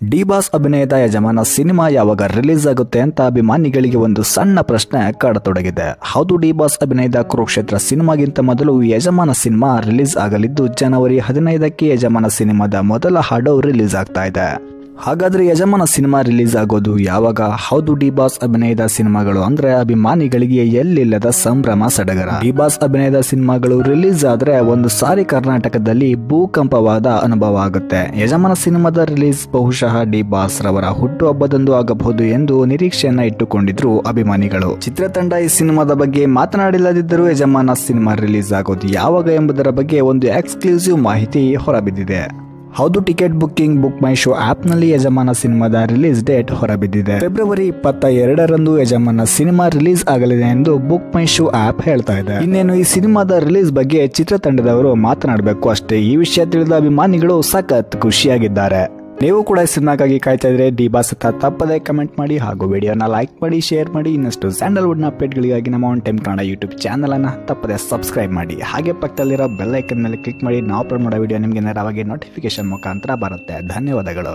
D boss ಅಭಿನಯದ ಯಜಮಾನ cinema ಯಾವಾಗ ರಿಲೀಸ್ ಆಗುತ್ತೆ ಅಂತ ಅಭಿಮಾನಿಗಳಿಗೆ ಒಂದು ಸಣ್ಣ ಪ್ರಶ್ನೆ ಕಾಡತೊಡಗಿದೆ. ಹೌದು ಡಿ ಬಾಸ್ ಅಭಿನಯದ ಕುರುಕ್ಷೇತ್ರ ಸಿನಿಮಾಗಿಂತ ಮೊದಲು ಯಜಮಾನ ಸಿನಿಮಾ ರಿಲೀಸ್ ಆಗಲಿದ್ದು, ಜನವರಿ ಹದಿನೈದಕ್ಕೆ ಯಜಮಾನ ಸಿನಿಮಾದ ಮೊದಲ ಹಾಡು ರಿಲೀಸ್ ಆಗ್ತಾ ಇದೆ. ಹಾಗಾದ್ರೆ ಯಜಮಾನ ಸಿನಿಮಾ ರಿಲೀಸ್ ಆಗೋದು ಯಾವಾಗ? ಹೌದು, ಡಿ ಬಾಸ್ ಅಭಿನಯದ ಸಿನಿಮಾಗಳು ಅಂದ್ರೆ ಅಭಿಮಾನಿಗಳಿಗೆ ಎಲ್ಲಿಲ್ಲದ ಸಂಭ್ರಮ, ಸಡಗರ. ಡಿ ಬಾಸ್ ಅಭಿನಯದ ಸಿನಿಮಾಗಳು ರಿಲೀಸ್ ಆದ್ರೆ ಒಂದು ಸಾರಿ ಕರ್ನಾಟಕದಲ್ಲಿ ಭೂಕಂಪವಾದ ಅನುಭವ ಆಗುತ್ತೆ. ಯಜಮಾನ ಸಿನಿಮಾದ ರಿಲೀಸ್ ಬಹುಶಃ ಡಿ ಬಾಸ್ ರವರ ಹುಟ್ಟುಹಬ್ಬದಂದು ಆಗಬಹುದು ಎಂದು ನಿರೀಕ್ಷೆಯನ್ನ ಇಟ್ಟುಕೊಂಡಿದ್ರು ಅಭಿಮಾನಿಗಳು. ಚಿತ್ರತಂಡ ಈ ಸಿನಿಮಾದ ಬಗ್ಗೆ ಮಾತನಾಡಿಲ್ಲದಿದ್ದರೂ ಯಜಮಾನ ಸಿನಿಮಾ ರಿಲೀಸ್ ಆಗೋದು ಯಾವಾಗ ಎಂಬುದರ ಬಗ್ಗೆ ಒಂದು ಎಕ್ಸ್ಕ್ಲೂಸಿವ್ ಮಾಹಿತಿ ಹೊರಬಿದ್ದಿದೆ. ಹೌದು ticket booking BookMyShow ಆಪ್ನಲ್ಲಿ ಯಜಮಾನ ಸಿನಿಮಾದ ರಿಲೀಸ್ ಡೇಟ್ ಹೊರಬಿದ್ದಿದೆ. ಫೆಬ್ರವರಿ ಇಪ್ಪತ್ತ ಎರಡರಂದು ಯಜಮಾನ ಸಿನಿಮಾ ರಿಲೀಸ್ ಆಗಲಿದೆ ಎಂದು ಬುಕ್ ಮೈ ಶೋ ಆಪ್ ಹೇಳ್ತಾ ಇದೆ. ಇನ್ನೇನು ಈ ಸಿನಿಮಾದ ರಿಲೀಸ್ ಬಗ್ಗೆ ಚಿತ್ರತಂಡದವರು ಮಾತನಾಡಬೇಕು ಅಷ್ಟೇ. ಈ ವಿಷಯ ತಿಳಿದ ಅಭಿಮಾನಿಗಳು ಸಖತ್ ಖುಷಿಯಾಗಿದ್ದಾರೆ. ನೀವು ಕೂಡ ಸಿನಿಮಾಗಾಗಿ ಕಾಯ್ತಾ ಇದ್ರೆ ಡಿ ಬಾಸತ್ತ ತಪ್ಪದೆ ಕಮೆಂಟ್ ಮಾಡಿ ಹಾಗೂ ವಿಡಿಯೋನ ಲೈಕ್ ಮಾಡಿ, ಶೇರ್ ಮಾಡಿ. ಇನ್ನಷ್ಟು ಸ್ಯಾಂಡಲ್ವುಡ್ನ ಅಪ್ಡೇಟ್ಗಳಿಗಾಗಿ ನಮ್ಮ one time Kannada YouTube channel ಅನ್ನ ತಪ್ಪದೆ ಸಬ್ಸ್ಕ್ರೈಬ್ ಮಾಡಿ. ಹಾಗೆ ಪಕ್ಕದಲ್ಲಿರೋ ಬೆಲ್ ಐಕನ್ ಮೇಲೆ ಕ್ಲಿಕ್ ಮಾಡಿ. ನಾವು ಅಪ್ಲೋಡ್ ಮಾಡೋ ವಿಡಿಯೋ ನಿಮಗೆ ನೇರವಾಗಿ ನೋಟಿಫಿಕೇಶನ್ ಮುಖಾಂತರ ಬರುತ್ತೆ. ಧನ್ಯವಾದಗಳು.